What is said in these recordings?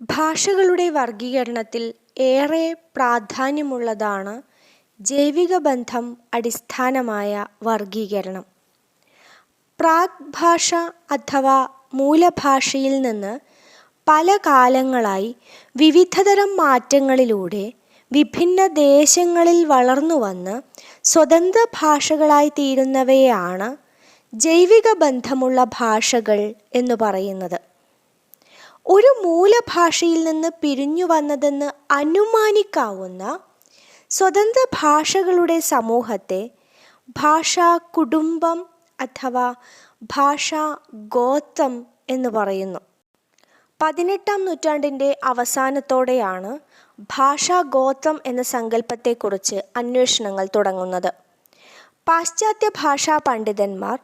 ഭാഷകളുടെ വർഗീകരണത്തിൽ ഏറെ പ്രാധാന്യമുള്ളതാണ് ജൈവിക ബന്ധം അടിസ്ഥാനമായ വർഗീകരണം. പ്രാക് ഭാഷ അഥവാ മൂലഭാഷയിൽ നിന്ന് പല കാലങ്ങളായി വിവിധതരം മാറ്റങ്ങളിലൂടെ വിഭിന്ന ദേശങ്ങളിൽ വളർന്നു വന്ന് സ്വതന്ത്ര ഭാഷകളായി തീരുന്നവയാണ് ജൈവിക ബന്ധമുള്ള ഭാഷകൾ എന്ന് പറയുന്നത്. ഒരു മൂലഭാഷയിൽ നിന്ന് പിരിഞ്ഞു വന്നതെന്ന് അനുമാനിക്കാവുന്ന സ്വതന്ത്ര ഭാഷകളുടെ സമൂഹത്തെ ഭാഷാകുടുംബം അഥവാ ഭാഷാഗോത്രം എന്ന് പറയുന്നു. പതിനെട്ടാം നൂറ്റാണ്ടിന്റെ അവസാനത്തോടെയാണ് ഭാഷാ ഗോത്രം എന്ന സങ്കല്പത്തെക്കുറിച്ച് അന്വേഷണങ്ങൾ തുടങ്ങുന്നത്. പാശ്ചാത്യ ഭാഷാ പണ്ഡിതന്മാർ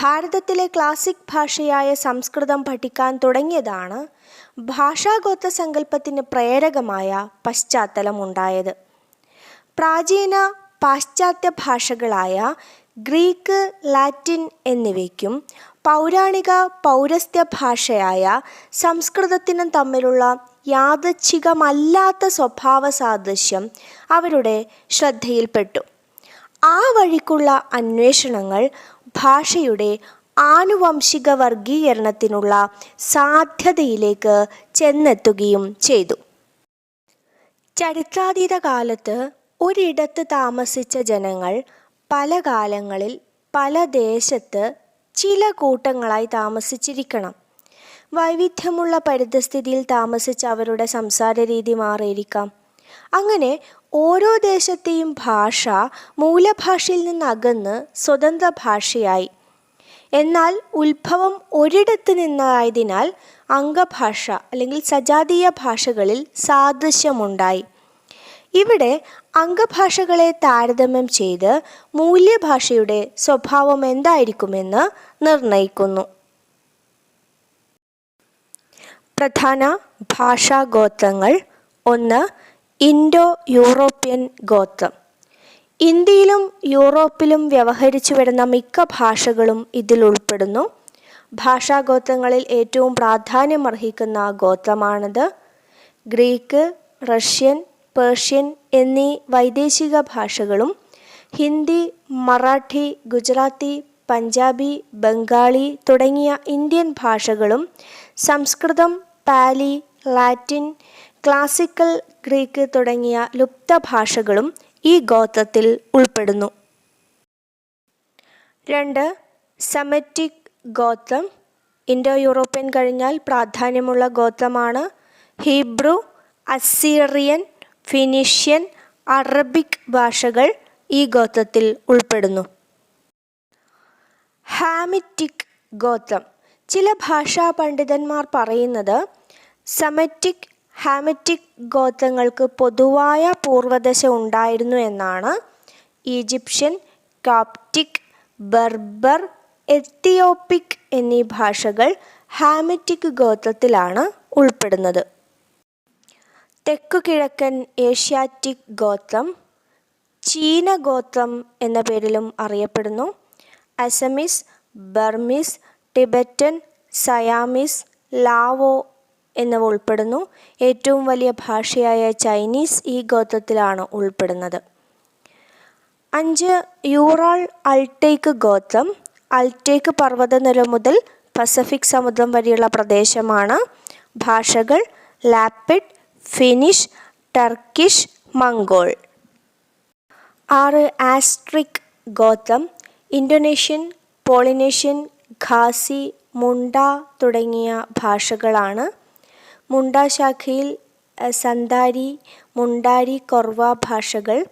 ഭാരതത്തിലെ ക്ലാസിക് ഭാഷയായ സംസ്കൃതം പഠിക്കാൻ തുടങ്ങിയതാണ് ഭാഷാഗോത്ര സങ്കല്പത്തിന് പ്രേരകമായ പശ്ചാത്തലം പശ്ചാത്തലമുണ്ടായത്. പ്രാചീന പാശ്ചാത്യ ഭാഷകളായ ഗ്രീക്ക്, ലാറ്റിൻ എന്നിവയ്ക്കും പൗരാണിക പൗരസ്ത്യ ഭാഷയായ സംസ്കൃതത്തിനും തമ്മിലുള്ള യാദച്ഛികമല്ലാത്ത സ്വഭാവ സാദൃശ്യം അവരുടെ ശ്രദ്ധയിൽപ്പെട്ടു. ആ വഴിക്കുള്ള അന്വേഷണങ്ങൾ ഭാഷയുടെ ആനുവംശിക വർഗീകരണത്തിനുള്ള സാധ്യതയിലേക്ക് ചെന്നെത്തുകയും ചെയ്തു. ചരിത്രാതീത കാലത്ത് ഒരിടത്ത് താമസിച്ച ജനങ്ങൾ പല കാലങ്ങളിൽ പല ദേശത്ത് ചില കൂട്ടങ്ങളായി താമസിച്ചിരിക്കണം. വൈവിധ്യമുള്ള പരിതസ്ഥിതിയിൽ താമസിച്ച അവരുടെ സംസാര രീതി മാറിയിരിക്കാം. അങ്ങനെ ഓരോ ദേശത്തെയും ഭാഷ മൂലഭാഷയിൽ നിന്നകന്ന് സ്വതന്ത്ര ഭാഷയായി. എന്നാൽ ഉത്ഭവം ഒരിടത്ത് നിന്നായതിനാൽ അംഗഭാഷ അല്ലെങ്കിൽ സജാതീയ ഭാഷകളിൽ സാദൃശ്യമുണ്ടായി. ഇവിടെ അംഗഭാഷകളെ താരതമ്യം ചെയ്ത് മൂല്യഭാഷയുടെ സ്വഭാവം എന്തായിരിക്കുമെന്ന് നിർണയിക്കുന്നു. പ്രധാന ഭാഷാഗോത്രങ്ങൾ ഒന്ന് ഇൻഡോ യൂറോപ്യൻ ഗോത്രം. ഇന്ത്യയിലും യൂറോപ്പിലും വ്യവഹരിച്ചു വരുന്ന മിക്ക ഭാഷകളും ഇതിൽ ഉൾപ്പെടുന്നു ഭാഷാഗോത്രങ്ങളിൽ ഏറ്റവും പ്രാധാന്യമർഹിക്കുന്ന ഗോത്രമാണിത്. ഗ്രീക്ക്, റഷ്യൻ, പേർഷ്യൻ എന്നീ വൈദേശിക ഭാഷകളും ഹിന്ദി, മറാഠി, ഗുജറാത്തി, പഞ്ചാബി, ബംഗാളി തുടങ്ങിയ ഇന്ത്യൻ ഭാഷകളും Samskritam, Pali, Latin, classical Greek തുടങ്ങിയ ലുപ്ത ഭാഷകളും ഈ ഗോത്രത്തിൽ ഉൾപ്പെടുന്നു. രണ്ട് സെമിറ്റിക് ഗോത്രം. ഇൻഡോ യൂറോപ്യൻ കഴിഞ്ഞാൽ പ്രാധാന്യമുള്ള ഗോത്രമാണ്. ഹീബ്രു, അസീറിയൻ, ഫിനിഷ്യൻ അറബിക് ഭാഷകൾ ഈ ഗോത്രത്തിൽ ഉൾപ്പെടുന്നു. ഹാമിറ്റിക് ഗോത്രം. ചില ഭാഷാ പണ്ഡിതന്മാർ പറയുന്നത് സെമിറ്റിക്, ഹാമിറ്റിക് ഗോത്രങ്ങൾക്ക് പൊതുവായ പൂർവദശ ഉണ്ടായിരുന്നു എന്നാണ്. ഈജിപ്ഷ്യൻ, കാപ്റ്റിക് ബർബർ, എത്തിയോപ്പിക് എന്നീ ഭാഷകൾ ഹാമറ്റിക് ഗോത്രത്തിലാണ് ഉൾപ്പെടുന്നത്. തെക്കു കിഴക്കൻ ഏഷ്യാറ്റിക് ഗോത്രം ചീന ഗോത്രം എന്ന പേരിലും അറിയപ്പെടുന്നു. Assamese Burmese Tibetan, Siamese Lao എന്നിവ ഉൾപ്പെടുന്നു. ഏറ്റവും വലിയ ഭാഷയായ ചൈനീസ് ഈ ഗോത്രത്തിലാണ് ഉൾപ്പെടുന്നത്. അഞ്ച് യൂറാൾ അൾട്ടേക്ക് ഗോത്രം. അൾട്ടേക്ക് പർവതനിര മുതൽ പസഫിക് സമുദ്രം വരെയുള്ള പ്രദേശമാണ്. ഭാഷകൾ ലാപ്പിഡ്, ഫിനിഷ് ടർക്കിഷ്, മംഗോൾ. ആറ് ആസ്ട്രിക് ഗോത്രം. ഇന്തോനേഷ്യൻ, പോളിനേഷ്യൻ, ഖാസി, മുണ്ട തുടങ്ങിയ ഭാഷകളാണ്. മുണ്ട ശാഖയിൽ സന്താരി, മുണ്ടാരി കൊർവ ഭാഷകൾ.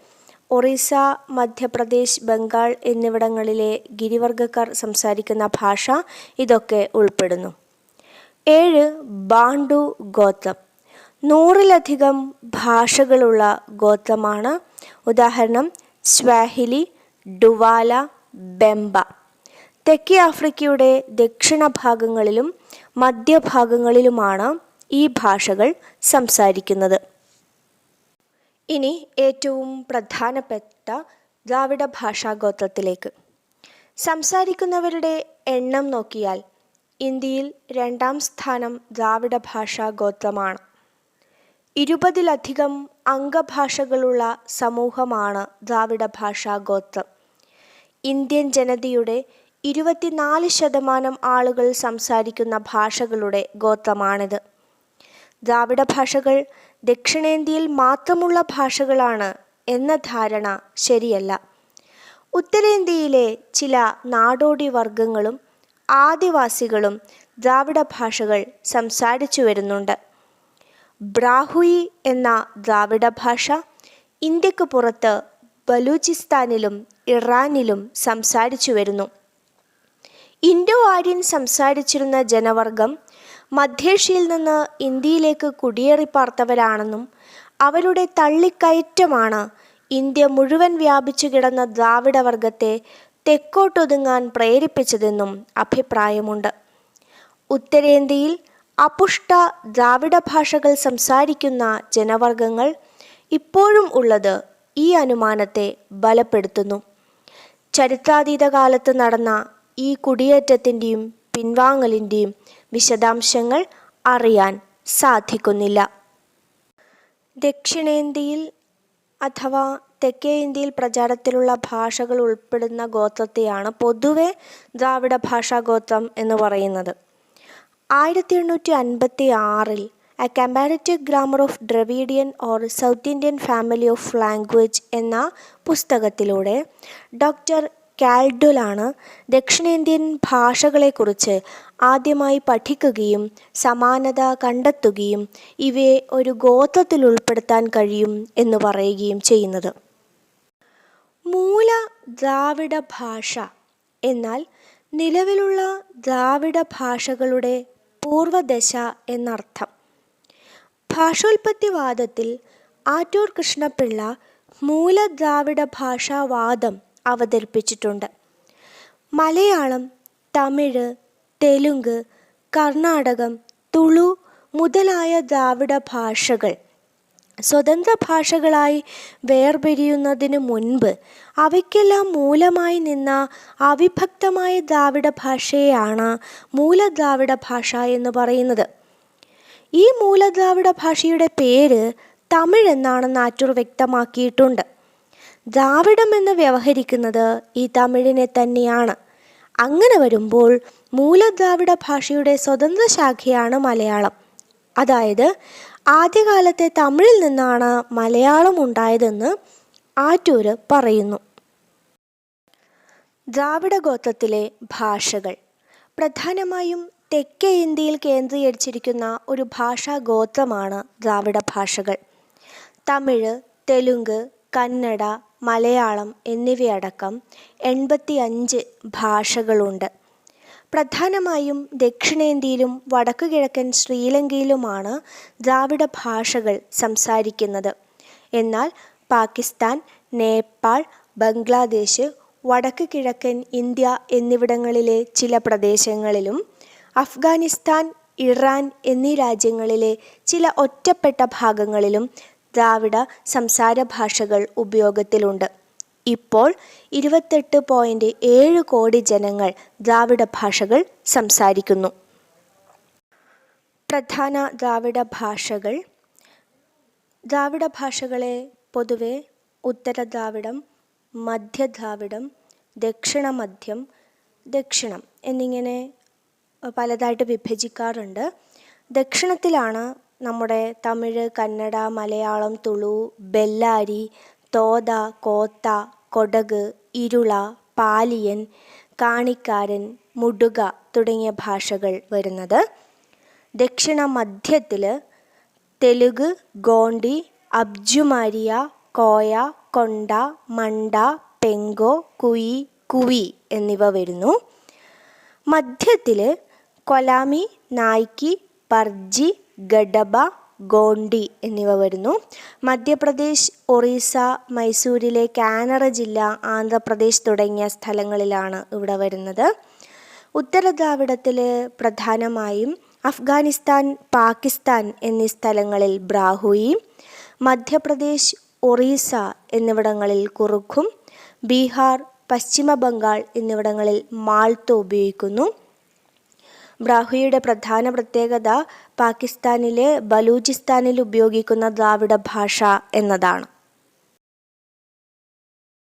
ഒറീസ, മധ്യപ്രദേശ്, ബംഗാൾ എന്നിവിടങ്ങളിലെ ഗിരിവർഗക്കാർ സംസാരിക്കുന്ന ഭാഷ ഇതൊക്കെ ഉൾപ്പെടുന്നു. ഏഴ് ബാണ്ടു ഗോത്രം. നൂറിലധികം ഭാഷകളുള്ള ഗോത്രമാണ്. ഉദാഹരണം സ്വാഹിലി, ഡുവാല, ബെമ്പ തെക്കേ ആഫ്രിക്കയുടെ ദക്ഷിണ ഭാഗങ്ങളിലും മധ്യഭാഗങ്ങളിലുമാണ് ഈ ഭാഷകൾ സംസാരിക്കുന്നത്. ഇനി ഏറ്റവും പ്രധാനപ്പെട്ട ദ്രാവിഡ ഭാഷാഗോത്രത്തിലേക്ക്. സംസാരിക്കുന്നവരുടെ എണ്ണം നോക്കിയാൽ ഇന്ത്യയിൽ രണ്ടാം സ്ഥാനം ദ്രാവിഡ ഭാഷാഗോത്രമാണ്. ഇരുപതിലധികം അംഗഭാഷകളുള്ള സമൂഹമാണ് ദ്രാവിഡ ഭാഷാ ഗോത്രം ഇന്ത്യൻ ജനതയുടെ ഇരുപത്തിനാല് ശതമാനം ആളുകൾ സംസാരിക്കുന്ന ഭാഷകളുടെ ഗോത്രമാണിത് ദ്രാവിഡ ഭാഷകൾ ദക്ഷിണേന്ത്യയിൽ മാത്രമുള്ള ഭാഷകളാണ് എന്ന ധാരണ ശരിയല്ല. ഉത്തരേന്ത്യയിലെ ചില നാടോടി വർഗങ്ങളും ആദിവാസികളും ദ്രാവിഡ ഭാഷകൾ സംസാരിച്ചു വരുന്നുണ്ട്. ബ്രാഹുയി എന്ന ദ്രാവിഡ ഭാഷ ഇന്ത്യയ്ക്ക് പുറത്ത് ബലൂചിസ്ഥാനിലും ഇറാനിലും സംസാരിച്ചു വരുന്നു. ഇൻഡോ ആര്യൻ സംസാരിച്ചിരുന്ന ജനവർഗം മധ്യേഷ്യയിൽ നിന്ന് ഇന്ത്യയിലേക്ക് കുടിയേറി പാർത്തവരാണെന്നും അവരുടെ തള്ളിക്കയറ്റമാണ് ഇന്ത്യ മുഴുവൻ വ്യാപിച്ചു കിടന്ന ദ്രാവിഡ വർഗത്തെ തെക്കോട്ടൊതുങ്ങാൻ പ്രേരിപ്പിച്ചതെന്നും അഭിപ്രായമുണ്ട്. ഉത്തരേന്ത്യയിൽ അപുഷ്ട ദ്രാവിഡ ഭാഷകൾ സംസാരിക്കുന്ന ജനവർഗങ്ങൾ ഇപ്പോഴും ഉള്ളത് ഈ അനുമാനത്തെ ബലപ്പെടുത്തുന്നു. ചരിത്രാതീത കാലത്ത് നടന്ന ഈ കുടിയേറ്റത്തിന്റെയും പിൻവാങ്ങലിന്റെയും വിശദാംശങ്ങൾ അറിയാൻ സാധിക്കുന്നില്ല. ദക്ഷിണേന്ത്യയിൽ അഥവാ തെക്കേ ഇന്ത്യയിൽ പ്രചാരത്തിലുള്ള ഭാഷകൾ ഉൾപ്പെടുന്ന ഗോത്രത്തെയാണ് പൊതുവെ ദ്രാവിഡ ഭാഷാ ഗോത്രം എന്ന് പറയുന്നത്. ആയിരത്തി എണ്ണൂറ്റി അൻപത്തി ആറിൽ a comparative grammar of Dravidian or South Indian family of language എന്ന പുസ്തകത്തിലൂടെ ഡോക്ടർ കാൽഡുലാണ് ദക്ഷിണേന്ത്യൻ ഭാഷകളെക്കുറിച്ച് ആദ്യമായി പഠിക്കുകയും സമാനത കണ്ടെത്തുകയും ഇവയെ ഒരു ഗോത്രത്തിൽ ഉൾപ്പെടുത്താൻ കഴിയും എന്ന് പറയുകയും ചെയ്യുന്നത്. മൂല ദ്രാവിഡ ഭാഷ. എന്നാൽ നിലവിലുള്ള ദ്രാവിഡ ഭാഷകളുടെ പൂർവദശ എന്നർത്ഥം. ഭാഷോൽപത്തിവാദത്തിൽ ആറ്റൂർ കൃഷ്ണപിള്ള മൂല ദ്രാവിഡ ഭാഷാവാദം അവതരിപ്പിച്ചിട്ടുണ്ട്. മലയാളം തമിഴ് തെലുങ്ക് കർണാടകം തുളു മുതലായ ദ്രാവിഡ ഭാഷകൾ. സ്വതന്ത്ര ഭാഷകളായി വേർപിരിയുന്നതിന് മുൻപ് അവയ്ക്കെല്ലാം മൂലമായി നിന്ന അവിഭക്തമായ ദ്രാവിഡ ഭാഷയെയാണ് മൂലദ്രാവിഡ ഭാഷ എന്ന് പറയുന്നത്. ഈ മൂലദ്രാവിഡ ഭാഷയുടെ പേര് തമിഴ് എന്നാണെന്ന് ആറ്റൂർ വ്യക്തമാക്കിയിട്ടുണ്ട്. ദ്രാവിഡം എന്ന് വ്യവഹരിക്കുന്നത് ഈ തമിഴിനെ തന്നെയാണ്. അങ്ങനെ വരുമ്പോൾ മൂലദ്രാവിഡ ഭാഷയുടെ സ്വതന്ത്ര ശാഖയാണ് മലയാളം. അതായത് ആദ്യകാലത്തെ തമിഴിൽ നിന്നാണ് മലയാളം ഉണ്ടായതെന്ന് ആറ്റൂര് പറയുന്നു. ദ്രാവിഡ ഗോത്രത്തിലെ ഭാഷകൾ. പ്രധാനമായും തെക്കേ ഇന്ത്യയിൽ കേന്ദ്രീകരിച്ചിരിക്കുന്ന ഒരു ഭാഷാ ഗോത്രമാണ് ദ്രാവിഡ ഭാഷകൾ. തമിഴ് തെലുങ്ക് കന്നഡ മലയാളം എന്നിവയടക്കം എൺപത്തി അഞ്ച് ഭാഷകളുണ്ട്. പ്രധാനമായും ദക്ഷിണേന്ത്യയിലും വടക്കു കിഴക്കൻ ശ്രീലങ്കയിലുമാണ് ദ്രാവിഡ ഭാഷകൾ സംസാരിക്കുന്നത്. എന്നാൽ പാകിസ്ഥാൻ നേപ്പാൾ ബംഗ്ലാദേശ് വടക്ക് കിഴക്കൻ ഇന്ത്യ എന്നിവിടങ്ങളിലെ ചില പ്രദേശങ്ങളിലും അഫ്ഗാനിസ്ഥാൻ ഇറാൻ എന്നീ രാജ്യങ്ങളിലെ ചില ഒറ്റപ്പെട്ട ഭാഗങ്ങളിലും ദ്രാവിഡ സംസാര ഭാഷകൾ ഉപയോഗത്തിലുണ്ട്. ഇപ്പോൾ ഇരുപത്തെട്ട് പോയിന്റ് ഏഴ് കോടി ജനങ്ങൾ ദ്രാവിഡ ഭാഷകൾ സംസാരിക്കുന്നു. പ്രധാന ദ്രാവിഡ ഭാഷകൾ. ദ്രാവിഡ ഭാഷകളെ പൊതുവെ ഉത്തര ദ്രാവിഡം മധ്യ ദ്രാവിഡം ദക്ഷിണ മധ്യം ദക്ഷിണം എന്നിങ്ങനെ പലതായിട്ട് വിഭജിക്കാറുണ്ട്. ദക്ഷിണത്തിലാണ് നമ്മുടെ തമിഴ് കന്നഡ മലയാളം തുളു ബെല്ലാരി തോത കോത്ത കൊടക് ഇരുള പാലിയൻ കാണിക്കാരൻ മുടുക തുടങ്ങിയ ഭാഷകൾ വരുന്നത്. ദക്ഷിണ മധ്യത്തിൽ തെലുഗ് ഗോണ്ടി അബ്ജുമാരിയ കോയ കൊണ്ട മണ്ട പെങ്കോ കുയി കുവി എന്നിവ വരുന്നു. മധ്യത്തിൽ കൊലാമി നായ്ക്കി പർജി ഗഡബ ഗോണ്ടി എന്നിവ വരുന്നു. മധ്യപ്രദേശ് ഒറീസ മൈസൂരിലെ കാനറ ജില്ല ആന്ധ്രാപ്രദേശ് തുടങ്ങിയ സ്ഥലങ്ങളിലാണ് ഇവിടെ വരുന്നത്. ഉത്തര ദ്രാവിഡത്തിൽ പ്രധാനമായും അഫ്ഗാനിസ്ഥാൻ പാകിസ്ഥാൻ എന്നീ സ്ഥലങ്ങളിൽ ബ്രാഹുയി മധ്യപ്രദേശ് ഒറീസ എന്നിവിടങ്ങളിൽ കുറുഖും ബീഹാർ പശ്ചിമ ബംഗാൾ എന്നിവിടങ്ങളിൽ മാൾത്തോ ഉപയോഗിക്കുന്നു. ബ്രാഹുയുടെ പ്രധാന പ്രത്യേകത പാകിസ്ഥാനിലെ ബലൂചിസ്ഥാനിൽ ഉപയോഗിക്കുന്ന ദ്രാവിഡ ഭാഷ എന്നതാണ്.